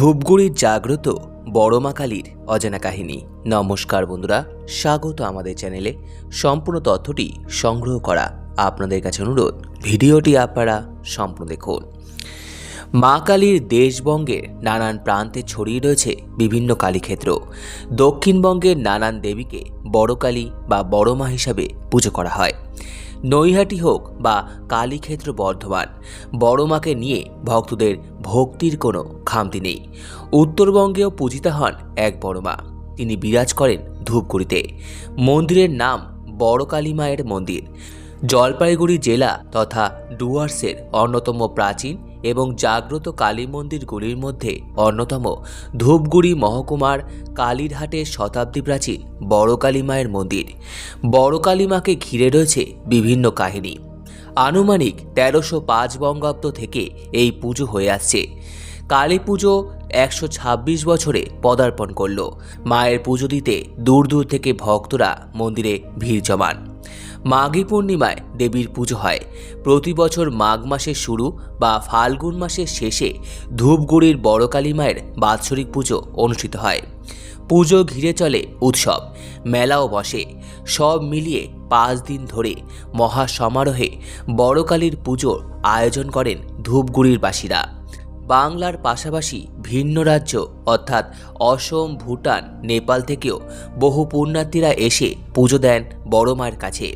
ধূপগুড়ির জাগ্রত বড়মা কালীর অজানা কাহিনী। নমস্কার বন্ধুরা, স্বাগত আমাদের চ্যানেলে। সম্পূর্ণ তথ্যটি সংগ্রহ করা আপনাদের কাছে অনুরোধ। ভিডিওটি আপনারা সম্পূর্ণ দেখুন। মা কালীর দেশবঙ্গের নানান প্রান্তে ছড়িয়ে রয়েছে বিভিন্ন কালীক্ষেত্র। দক্ষিণবঙ্গের নানান দেবীকে বড় কালী বা বড় মা হিসাবে পুজো করা হয়। নৈহাটি হোক বা কালীক্ষেত্র বর্ধমান, বড় মাকে নিয়ে ভক্তদের ভক্তির কোনো খামতি নেই। উত্তরবঙ্গেও পূজিতা হন এক বড় মা। তিনি বিরাজ করেন ধূপগুড়িতে। মন্দিরের নাম বড় কালী মায়ের মন্দির। জলপাইগুড়ি জেলা তথা ডুয়ার্সের অন্যতম প্রাচীন এবং জাগ্রত কালী মন্দিরগুলির মধ্যে অন্যতম ধূপগুড়ি মহকুমার কালীরহাটের শতাব্দী প্রাচীন বড় কালী মায়ের মন্দির। বড় কালী মাকে ঘিরে রয়েছে বিভিন্ন কাহিনী। আনুমানিক তেরোশো পাঁচ বঙ্গাব্দ থেকে এই পুজো হয়ে আসছে। কালী পুজো একশো ছাব্বিশ বছরে পদার্পণ করল। মায়ের পুজো দিতে দূর দূর থেকে ভক্তরা মন্দিরে ভিড় জমান। মাঘী পূর্ণিমায় দেবীর পুজো হয়। প্রতি বছর মাঘ মাসের শুরু বা ফাল্গুন মাসের শেষে ধূপগুড়ির বড় কালী মায়ের বাৎসরিক পুজো অনুষ্ঠিত হয়। পুজো ঘিরে চলে উৎসব, মেলাও বসে। সব মিলিয়ে পাঁচ দিন ধরে মহা সমারোহে বড় কালীর পুজোর আয়োজন করেন ধূপগুড়ির বাসীরা। বাংলার পাশাপাশি ভিন্ন রাজ্য, অর্থাৎ অসম, ভুটান, নেপাল থেকেও বহু পুণ্যার্থীরা এসে পুজো দেন বড় মায়ের কাছে।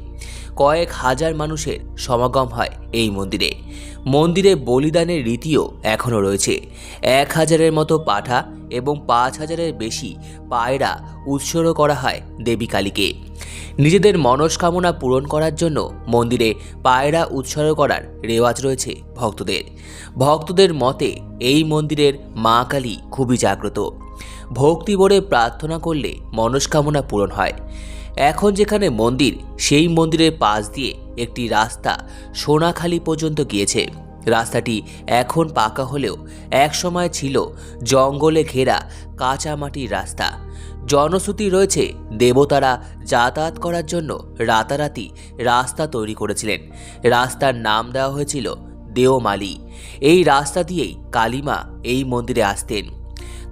কয়েক হাজার মানুষের সমাগম হয় এই মন্দিরে। মন্দিরে বলিদানের রীতিও এখনও রয়েছে। এক হাজারের মতো পাঠা এবং পাঁচ হাজারের বেশি পায়রা উৎসর্গ করা হয় দেবী কালীকে। নিজেদের মনস্কামনা পূরণ করার জন্য মন্দিরে পায়রা উৎসর্গ করার রেওয়াজ রয়েছে ভক্তদের। ভক্তদের মতে, এই মন্দিরের মা কালী খুবই জাগ্রত। ভক্তি ভরে প্রার্থনা করলে মনস্কামনা পূরণ হয়। এখন যেখানে মন্দির, সেই মন্দিরের পাশ দিয়ে একটি রাস্তা সোনাখালি পর্যন্ত গিয়েছে। রাস্তাটি এখন পাকা হলেও একসময় ছিল জঙ্গলে ঘেরা কাঁচা মাটির রাস্তা। জনশ্রুতি রয়েছে দেবতারা যাতায়াত করার জন্য রাতারাতি রাস্তা তৈরি করেছিলেন। রাস্তার নাম দেওয়া হয়েছিল দেওমালি। এই রাস্তা দিয়েই কালীমা এই মন্দিরে আসতেন।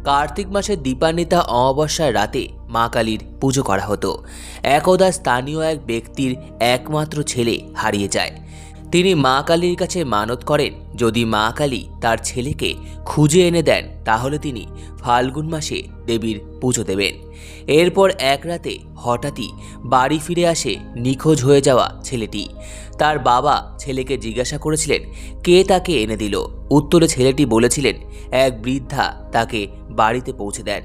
কার্তিক মাসের দীপান্বিতা অমাবস্যার রাতে মা কালীর পুজো করা হতো। একদা স্থানীয় এক ব্যক্তির একমাত্র ছেলে হারিয়ে যায়। তিনি মা কালীর কাছে মানত করেন, যদি মা কালী তার ছেলেকে খুঁজে এনে দেন, তাহলে তিনি ফাল্গুন মাসে দেবীর পুজো দেবেন। এরপর এক রাতে হঠাৎই বাড়ি ফিরে আসে নিখোঁজ হয়ে যাওয়া ছেলেটি। তার বাবা ছেলেকে জিজ্ঞাসা করেছিলেন, কে তাকে এনে দিল? উত্তরে ছেলেটি বলেছিলেন, এক বৃদ্ধা তাকে বাড়িতে পৌঁছে দেন।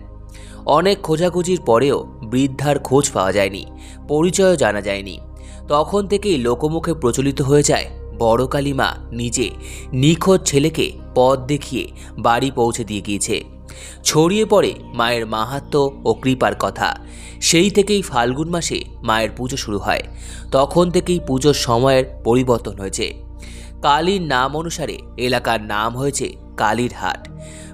অনেক খোঁজাখুঁজির পরেও বৃদ্ধার খোঁজ পাওয়া যায়নি, পরিচয়ও জানা যায়নি। তখন থেকেই লোকমুখে প্রচলিত হয়ে যায় বড় কালীমা নিজে, নিখোঁজ ছেলেকে পথ দেখিয়ে বাড়ি পৌঁছে দিয়ে গিয়েছে। ছড়িয়ে পড়ে মায়ের মাহাত্ম্য ও কৃপার কথা। সেই থেকেই ফাল্গুন মাসে মায়ের পুজো শুরু হয়। তখন থেকেই পুজোর সময়ের পরিবর্তন হয়েছে। কালীর নাম অনুসারে এলাকার নাম হয়েছে কালীর হাট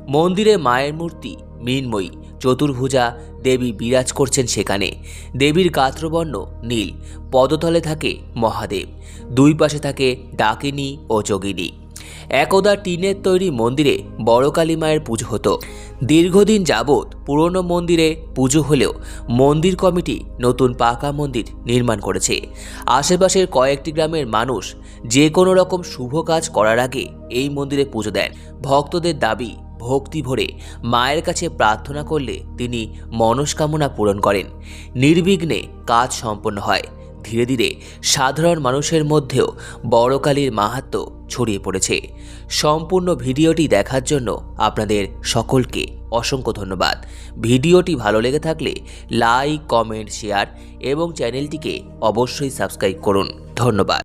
মন্দিরে মায়ের মূর্তি, মৃন্ময়ী, চতুর্ভুজা দেবী বিরাজ করছেন সেখানে। দেবীর গাত্রবর্ণ নীল। পদতলে থাকে মহাদেব। দুই পাশে থাকে ডাকিনী ও যোগিনী। একদা টিনের তৈরি মন্দিরে বড় কালী মায়ের পুজো হতো। দীর্ঘদিন যাবৎ পুরনো মন্দিরে পুজো হলেও মন্দির কমিটি নতুন পাকা মন্দির নির্মাণ করেছে। আশেপাশের কয়েকটি গ্রামের মানুষ যে কোনো রকম শুভ কাজ করার আগে এই মন্দিরে পুজো দেন। ভক্তদের দাবি ভক্তি ভরে মায়ের কাছে প্রার্থনা করলে তিনি মনস্কামনা পূরণ করেন। নির্বিঘ্নে কাজ সম্পন্ন হয়। ধীরে ধীরে সাধারণ মানুষের মধ্যেও বড়কালীর মাহাত্ম্য ছড়িয়ে পড়েছে। সম্পূর্ণ ভিডিওটি দেখার জন্য আপনাদের সকলকে অসংখ্য ধন্যবাদ। ভিডিওটি ভালো লেগে থাকলে লাইক, কমেন্ট, শেয়ার এবং চ্যানেলটিকে অবশ্যই সাবস্ক্রাইব করুন। ধন্যবাদ।